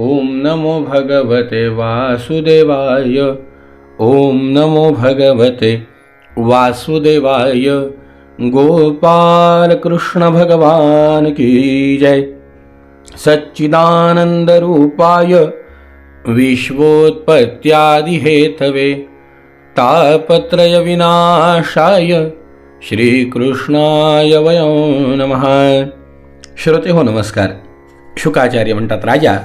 ॐ नमो भगवते वासुदेवाय। ॐ नमो भगवते वासुदेवाय। गोपाल कृष्ण भगवान की जय। सच्चिदानंद रूपाय। विश्वोत्पत्त्यादि हेतवे तापत्रय विनाशाय। श्रीकृष्णाय वयं नमः। श्रोते हो नमस्कार। शुकाचार्य म्हणतात राजा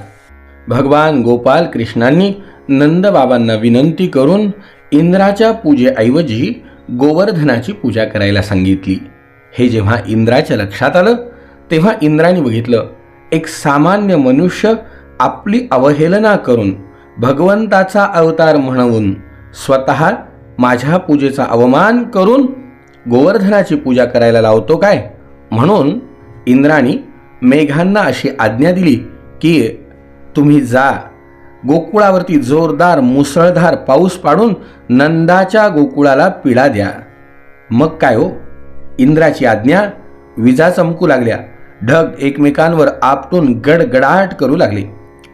भगवान गोपाल कृष्णांनी नंदबाबांना विनंती करून इंद्राच्या पूजेऐवजी गोवर्धनाची पूजा करायला सांगितली. हे जेव्हा इंद्राच्या लक्षात आलं तेव्हा इंद्राने बघितलं एक सामान्य मनुष्य आपली अवहेलना करून भगवंताचा अवतार म्हणून स्वतः माझ्या पूजेचा अवमान करून गोवर्धनाची पूजा करायला लावतो काय? म्हणून इंद्राणी मेघांना अशी आज्ञा दिली की तुम्ही जा. गोकुळावरती जोरदार मुसळधार पाऊस पाडून नंदाच्या गोकुळाला पिढा द्या. मग काय हो? इंद्राची आज्ञा? विजा चमकू लागल्या. ढग एकमेकांवर आपटून गडगडाट करू लागले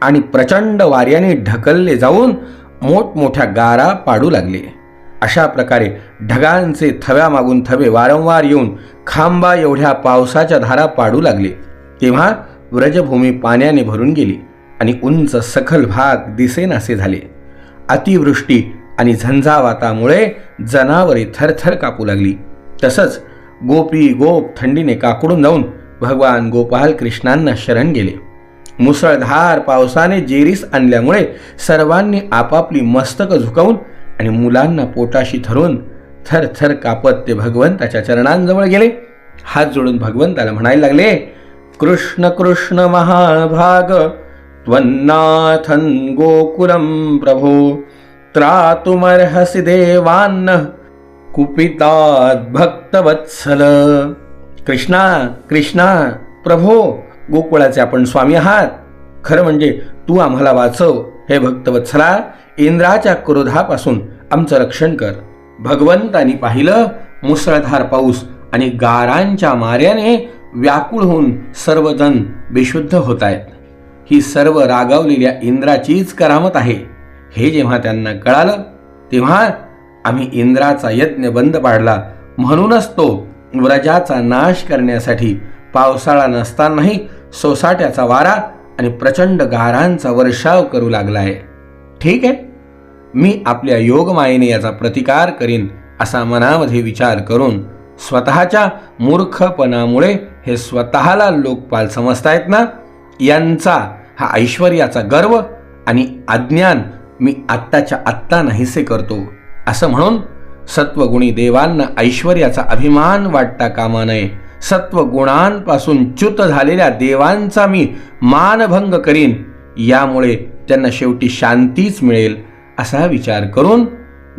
आणि प्रचंड वाऱ्याने ढकलले जाऊन मोठमोठ्या गारा पाडू लागले. अशा प्रकारे ढगांचे थव्या मागून थवे वारंवार येऊन खांबा एवढ्या पावसाच्या धारा पाडू लागले. तेव्हा व्रजभूमी पाण्याने भरून गेली. आणि उंच सखल भाग दिसेनासे झाले. अतिवृष्टी आणि झंझावातामुळे जनावरे थरथर कापू लागली. तसंच गोपी गोप थंडीने काकडून जाऊन भगवान गोपाल कृष्णांना शरण गेले. मुसळधार पावसाने जेरीस आणल्यामुळे सर्वांनी आपापली मस्तक झुकावून आणि मुलांना पोटाशी धरून थरथर कापत ते भगवंताच्या चरणांजवळ गेले. हात जोडून भगवंताला म्हणायला लागले कृष्ण कृष्ण महाभाग त्वन्नाथन गोकुलं प्रभो त्रातुमर्हसि देवान्न कुपितात भक्तवत्सल कृष्णा कृष्णा प्रभो गोकुळाचे आपण स्वामी आहात. खरं म्हणजे तू आम्हाला वाचव हे भक्तवत्सला इंद्राच्या क्रोधापासून आमचं रक्षण कर. भगवंतानी पाहिलं मुसळधार पाऊस आणि गारांच्या माऱ्याने व्याकुळ होऊन सर्वजण बेशुद्ध होत आहेत ही सर्व रागावलेल्या इंद्राचीच करामत आहे. हे जेव्हा त्यांना कळालं तेव्हा आम्ही इंद्राचा यज्ञ बंद पाडला. म्हणूनच तो व्रजाचा नाश करण्यासाठी पावसाळा नसतानाही सोसाट्याचा वारा आणि प्रचंड गारांचा वर्षाव करू लागला आहे ठीक आहे मी आपल्या योगमायेने याचा प्रतिकार करीन असा मनामध्ये विचार करून स्वतःच्या मूर्खपणामुळे हे स्वतःला लोकपाल समजतायत ना? यांचा हा ऐश्वर्याचा गर्व आणि अज्ञान मी आत्ताच्या आत्ता नाहीसे करतो. असं म्हणून सत्वगुणी देवांना ऐश्वर्याचा अभिमान वाटता कामा नये. सत्वगुणांपासून च्युत झालेल्या देवांचा मी मानभंग करीन. यामुळे त्यांना शेवटी शांतीच मिळेल असा विचार करून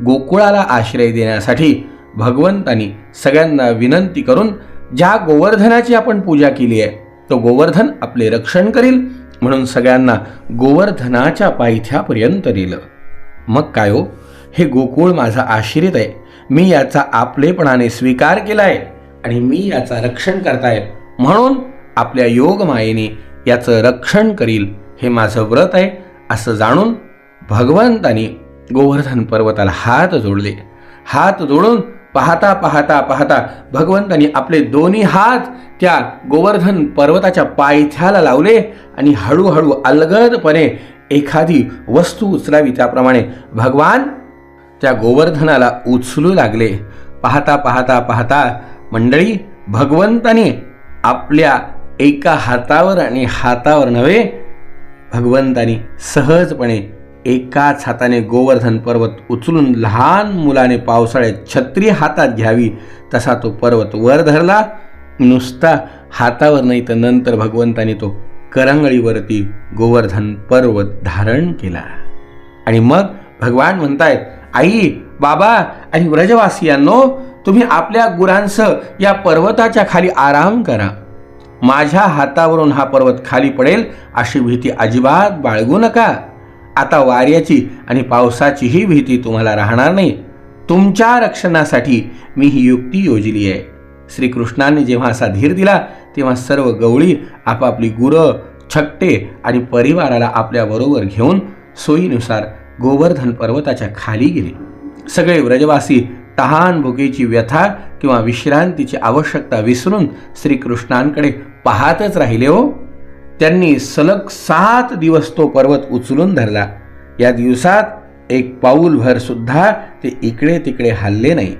गोकुळाला आश्रय देण्यासाठी भगवंतानी सगळ्यांना विनंती करून ज्या गोवर्धनाची आपण पूजा केली आहे तो गोवर्धन आपले रक्षण करील म्हणून सगळ्यांना गोवर्धनाच्या पायथ्यापर्यंत नेलं. मग काय हो? हे गोकुळ माझा आश्रित आहे. मी याचा आपलेपणाने स्वीकार केलाय आणि मी याचा रक्षण करताय. म्हणून आपल्या योगमायेने याचं रक्षण करील हे माझं व्रत आहे असं जाणून भगवंतानी गोवर्धन पर्वताला हात जोडले. हात जोडून पाहता पाहता पाहता भगवंतानी आपले दोन्ही हात त्या गोवर्धन पर्वताच्या पायथ्याला लावले आणि हळूहळू अलगदपणे एखादी वस्तू उचलावी. त्याप्रमाणे भगवान त्या गोवर्धनाला उचलू लागले. पाहता पाहता पाहता मंडळी भगवंताने आपल्या एका हातावर आणि हातावर नव्हे भगवंतानी सहजपणे एकाच हाताने गोवर्धन पर्वत उचलून लहान मुलाने पावसाळ्यात छत्री हातात घ्यावी तसा तो पर्वत वर धरला. नुसता हातावर नाही तर नंतर भगवंताने तो करंगळीवरती गोवर्धन पर्वत धारण केला. आणि मग भगवान म्हणतायत आई बाबा आणि व्रजवासियांनो तुम्ही आपल्या गुरांसह या पर्वताच्या खाली आराम करा. माझ्या हातावरून हा पर्वत खाली पडेल अशी भीती अजिबात बाळगू नका. आता वाऱ्याची आणि पावसाचीही भीती तुम्हाला राहणार नाही. तुमच्या रक्षणासाठी मी ही युक्ती योजली आहे. श्रीकृष्णाने जेव्हा असा धीर दिला तेव्हा सर्व गवळी आपापली गुरं छकटे आणि परिवाराला आपल्याबरोबर घेऊन सोयीनुसार गोवर्धन पर्वताच्या खाली गेले. सगळे व्रजवासी तहान भुकेची व्यथा किंवा विश्रांतीची आवश्यकता विसरून श्रीकृष्णांकडे पाहतच राहिले हो. त्यांनी सलग सात दिवस तो पर्वत उचलून धरला. या दिवसात एक पाऊलभर सुद्धा ते इकडे तिकडे हल्ले नाही.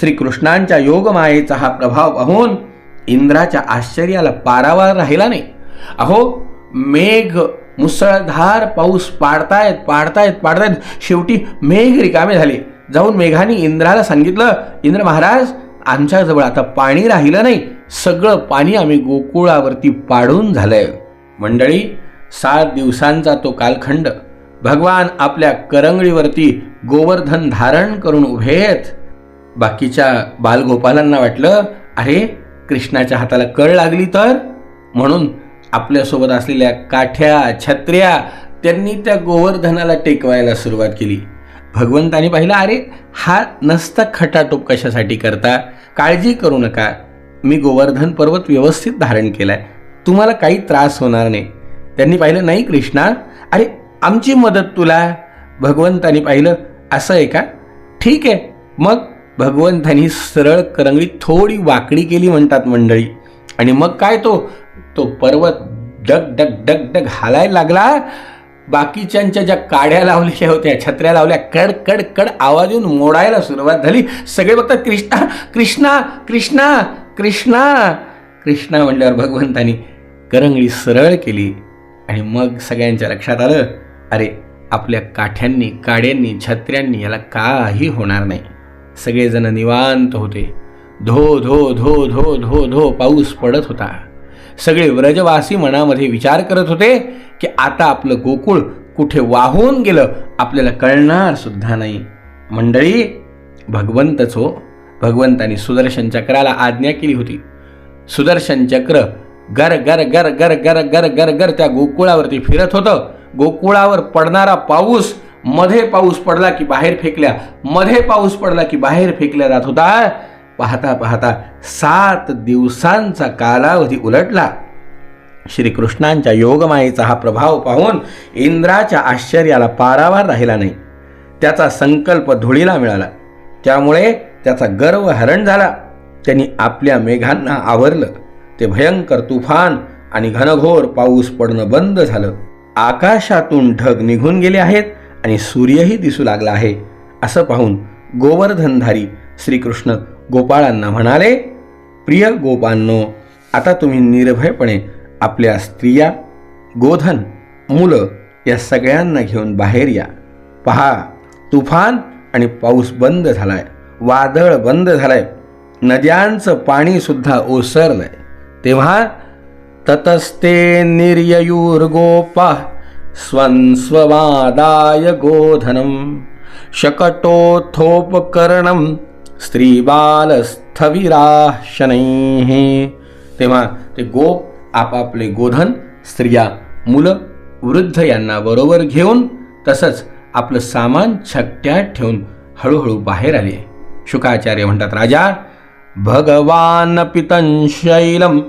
श्रीकृष्णांच्या योगमायेचा हा प्रभाव पाहून इंद्राच्या आश्चर्याला पारावार राहिला नाही. अहो मेघ मुसळधार पाऊस पाडतायत पाडतायत पाडतायत. शेवटी मेघ रिकामे झाले. जाऊन मेघाने इंद्राला सांगितलं इंद्र महाराज आमच्याजवळ आता पाणी राहिलं नाही. सगळं पाणी आम्ही गोकुळावरती पाडून झालंय. मंडळी सात दिवसांचा तो कालखंड भगवान आपल्या करंगळीवरती गोवर्धन धारण करून उभे आहेत. बाकीच्या बालगोपालांना वाटलं अरे कृष्णाच्या हाताला कळ लागली तर? म्हणून आपल्यासोबत असलेल्या काठ्या छत्र्या त्यांनी त्या गोवर्धनाला टेकवायला सुरुवात केली. भगवंतानी पाहिलं अरे हा नसता खटाटोप कशासाठी करता? काळजी करू नका. मी गोवर्धन पर्वत व्यवस्थित धारण केलाय. तुम्हाला काही त्रास होणार नाही. त्यांनी पाहिलं नाही कृष्णा अरे आमची मदत तुला. भगवंतानी पाहिलं असं आहे का? ठीक आहे. मग भगवंतानी सरळ करंगळी थोडी वाकडी केली म्हणतात मंडळी. आणि मग काय तो तो पर्वत डग डग डग डग हालायला लागला. बाकीच्यांच्या ज्या काड्या लावलेल्या होत्या छत्र्या लावल्या कड कड कड आवाज येऊन मोडायला सुरुवात झाली. सगळे बघतात कृष्णा कृष्णा कृष्णा कृष्णा. कृष्णा म्हणल्यावर भगवंतानी करंगळी सरळ केली आणि मग सगळ्यांच्या लक्षात आलं अरे आपल्या काठ्यांनी काड्यांनी छत्र्यांनी याला काही होणार नाही. सगळेजण निवांत होते. धो धो धो धो धो धो पाऊस पडत होता. सगळे व्रजवासी मनामध्ये विचार करत होते की आता आपलं गोकुळ कुठे वाहून गेलं आपल्याला कळणार सुद्धा नाही. मंडळी भगवंतच हो भगवंतानी सुदर्शन चक्राला आज्ञा केली होती. सुदर्शन चक्र गर गर गर गर गर गर गर गर त्या गोकुळावरती फिरत होतं. गोकुळावर पडणारा पाऊसमध्ये पाऊस पडला की बाहेर फेकल्या मध्ये पाऊस पडला की बाहेर फेकल्या जात होता. पाहता पाहता सात दिवसांचा कालावधी उलटला. श्रीकृष्णांच्या योगमायेचा हा प्रभाव पाहून इंद्राच्या आश्चर्याला पारावार राहिला नाही. त्याचा संकल्प धुळीला मिळाला. त्यामुळे त्याचा गर्व हरण झाला. त्यांनी आपल्या मेघांना आवरलं. ते भयंकर तुफान आणि घनघोर पाऊस पडणं बंद झालं. आकाशातून ढग निघून गेले आहेत आणि सूर्यही दिसू लागला आहे असं पाहून गोवर्धनधारी श्रीकृष्ण गोपाळांना म्हणाले प्रिय गोपांनो आता तुम्ही निर्भयपणे आपल्या स्त्रिया गोधन मुलं या सगळ्यांना घेऊन बाहेर या. पहा तुफान आणि पाऊस बंद झालाय वादळ बंद झालंय नद्यांचं पाणीसुद्धा ओसरलंय. तेव्हा ततस्ते निर्ययुर्गोपा स्वंस्ववादाय गोधनं शकटोथोपकरणं स्त्रीबालस्थविराशनैः। तेव्हा ते गोप आपापले गोधन स्त्रिया मुलं वृद्ध यांना बरोबर घेऊन तसंच आपलं सामान छकट्यात ठेवून हळूहळू बाहेर आले. शुकाचार्य म्हणतात राजा भगवान पितंशैलम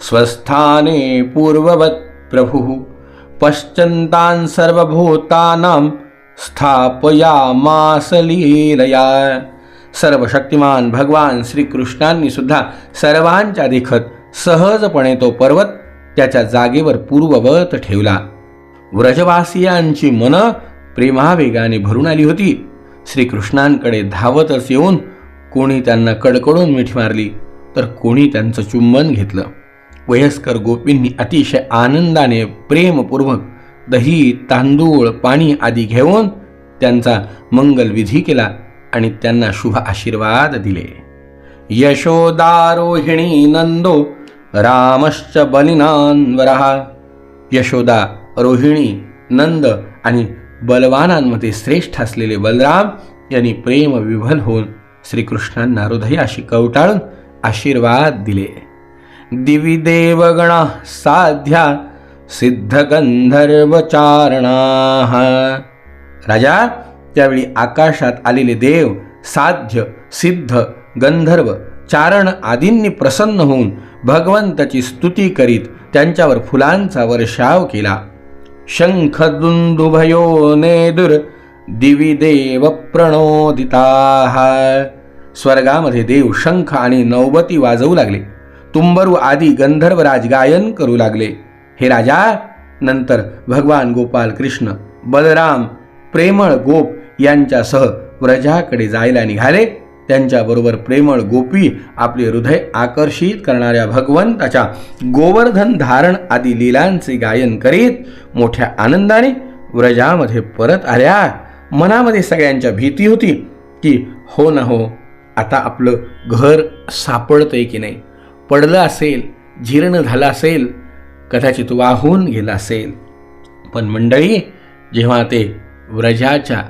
स्वस्थाने पूर्ववत् प्रभुः। पश्चन्तान् सर्वभूतानां स्थापयामासलीलया सर्वशक्तिमान भगवान श्रीकृष्णांनी सुद्धा सर्वांच्या देखत सहजपणे तो पर्वत त्याच्या जागेवर पूर्ववत ठेवला। व्रजवासियांची मनं प्रेमावेगाने भरून आली होती। श्रीकृष्णांकडे धावतच येऊन कोणी त्यांना कडकडून मिठी मारली तर कोणी त्यांचं चुंबन घेतलं. वयस्कर गोपींनी अतिशय आनंदाने प्रेमपूर्वक दही तांदूळ पाणी आदी घेऊन त्यांचा मंगलविधी केला आणि त्यांना शुभ आशीर्वाद दिले. यशोदारोहिणी नंदो रामश्च बलिनान्वरहा यशोदा रोहिणी नंद आणि बलवानांमध्ये श्रेष्ठ असलेले बलराम यांनी प्रेम विभल होऊन श्रीकृष्णांना हृदयाशी कवटाळून आशीर्वाद दिले. दिवी देवगण साध्या सिद्ध गंधर्व चारणा राजा त्यावेळी आकाशात आलेले देव साध्य सिद्ध गंधर्व चारण आदींनी प्रसन्न होऊन भगवंताची स्तुती करीत त्यांच्यावर फुलांचा वर्षाव केला. शंख दुंदुभयो नेदुर दिवी देव प्रणोदिता. स्वर्गामध्ये देव शंख आणि नौबती वाजवू लागले. तुंबरू आदी गंधर्वराज गायन करू लागले. हे राजा नंतर भगवान गोपाल कृष्ण बलराम प्रेमळ गोप यांच्यासह व्रजाकडे जायला निघाले. त्यांच्याबरोबर प्रेमळ गोपी आपले हृदय आकर्षित करणाऱ्या भगवंताच्या गोवर्धन धारण आदी लीलांचे गायन करीत मोठ्या आनंदाने व्रजामध्ये परत आल्या. मनामध्ये सगळ्यांच्या भीती होती की हो ना हो आता आपलं घर सापडतंय की नाही? पडलं असेल जीर्ण झालं असेल कदाचित वाहून गेलं असेल. पण मंडळी जेव्हा ते व्रजाच्या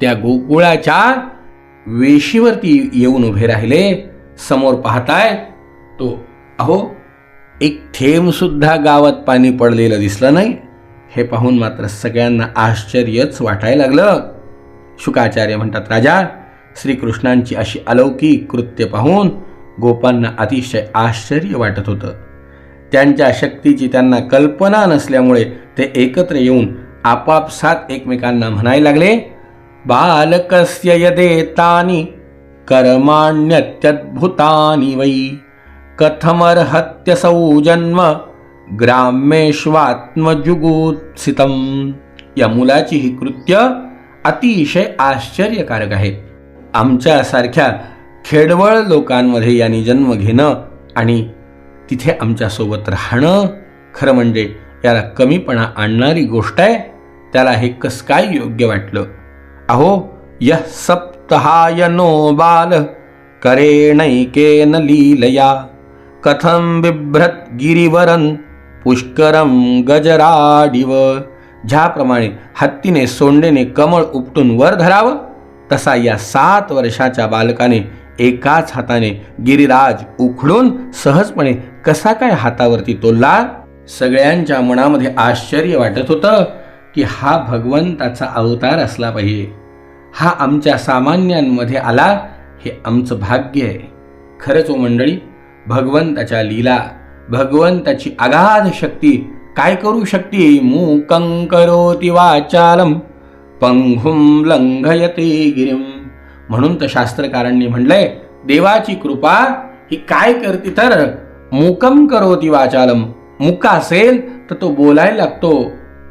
त्या गोकुळाच्या वेशीवरती येऊन उभे राहिले समोर पाहताय तो अहो एक थेंबसुद्धा गावात पाणी पडलेलं दिसलं नाही. हे पाहून मात्र सगळ्यांना आश्चर्यच वाटायला लागलं. शुकाचार्य म्हणतात राजा श्रीकृष्णांची अशी अलौकिक कृत्य पाहून गोपांना अतिशय आश्चर्य वाटत होतं. त्यांच्या शक्तीची त्यांना कल्पना नसल्यामुळे ते एकत्र येऊन आपापसात एकमेकांना म्हणायला लागले बालकस्य यदेतानि कर्माण्यत्यद्भुतानि वै कथमर्हत्यसौ जन्म ग्राम्येष्वात्मजुगुत्सितम. या मुलाची ही कृत्य अतिशय आश्चर्यकारक आहेत. आमच्यासारख्या खेडवळ लोकांमध्ये यांनी जन्म घेणं आणि तिथे आमच्यासोबत राहणं खरं म्हणजे याला कमीपणा आणणारी गोष्ट आहे त्याला हे कस काय योग्य वाटलं? अहो यः सप्तहायनो बाल करेणैकेन लीलया कथं बिभ्रत गिरिवरन पुष्करम गजराडिव ज्याप्रमाणे हत्तीने सोंडेने कमळ उपटून वर धरावं तसा या सात वर्षाच्या बालकाने एकाच हाताने गिरिराज उखडून सहजपणे कसा काय हातावरती तोलला? सगळ्यांच्या मनामध्ये आश्चर्य वाटत होतं की हा भगवंताचा अवतार असला पाहिजे. हा आमच्या सामान्यांमध्ये आला हे आमचं भाग्य आहे. खरंच ओ मंडळी भगवंताच्या लीला भगवंताची अगाध शक्ती काय करू शकते? मूकं करोति वाचालम. पंघुम लंघयते गिरिम म्हणून तर शास्त्रकारांनी म्हणलंय देवाची कृपा ही काय करते तर? मुकम करोति वाचालम. मुका असेल तर तो बोलायला लागतो.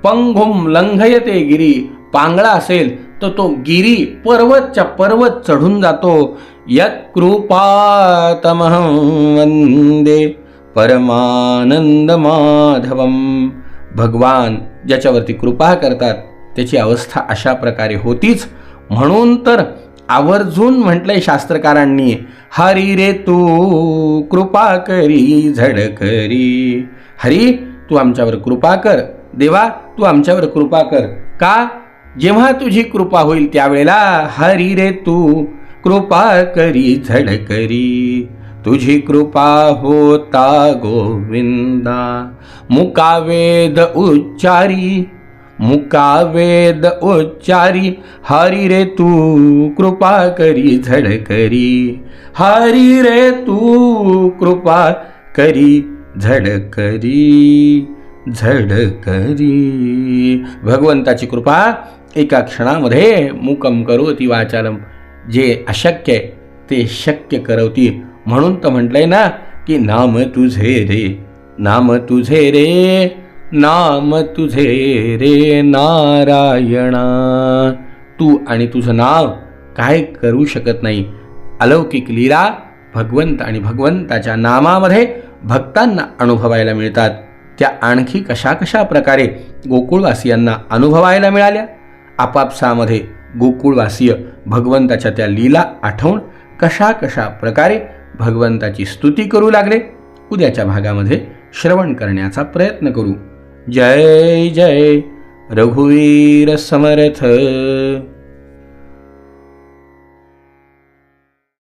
पंघुम लंघयते गिरी. पांगळा असेल तर तो गिरी पर्वतच्या पर्वत चढून जातो. यत कृपातमहं वंदे परमानंद माधवम भगवान ज्याच्यावरती कृपा करतात त्याची अवस्था अशा प्रकारे होतीच. म्हणून तर आवर्जून म्हटलंय शास्त्रकारांनी हरी रे तू कृपा करी झडकरी हरी तू आमच्यावर कृपा कर. देवा तू आमच्यावर कृपा कर. का? जेव्हा तुझी कृपा होईल त्यावेळेला हरी रे तू कृपा करी झडकरी तुझी कृपा होता गोविंदा मुकावेद उच्चारी मुका वेद उच्चारी हरी रे तू कृपा करी झड करी हरी रे तू कृपा करी झड करी झड करी भगवंताची कृपा एका क्षणामध्ये मुकम करोती वाचालम जे अशक्य आहे ते शक्य करवती म्हणून तर म्हटलंय ना की नाम तुझे रे नाम तुझे रे. नाम तुझे रे नारायणा. तू आणि तुझं नाव काय करू शकत नाही? अलौकिक लीला भगवंत आणि भगवंताच्या नामामध्ये भक्तांना अनुभवायला मिळतात. त्या आणखी कशा कशा प्रकारे गोकुळवासियांना अनुभवायला मिळाल्या? आपापसामध्ये गोकुळवासीय भगवंताच्या त्या लीला आठवून कशा कशा प्रकारे भगवंताची स्तुती करू लागले? उद्याच्या भागामध्ये श्रवण करण्याचा प्रयत्न करू. जय जय रघुवीर समर्थ।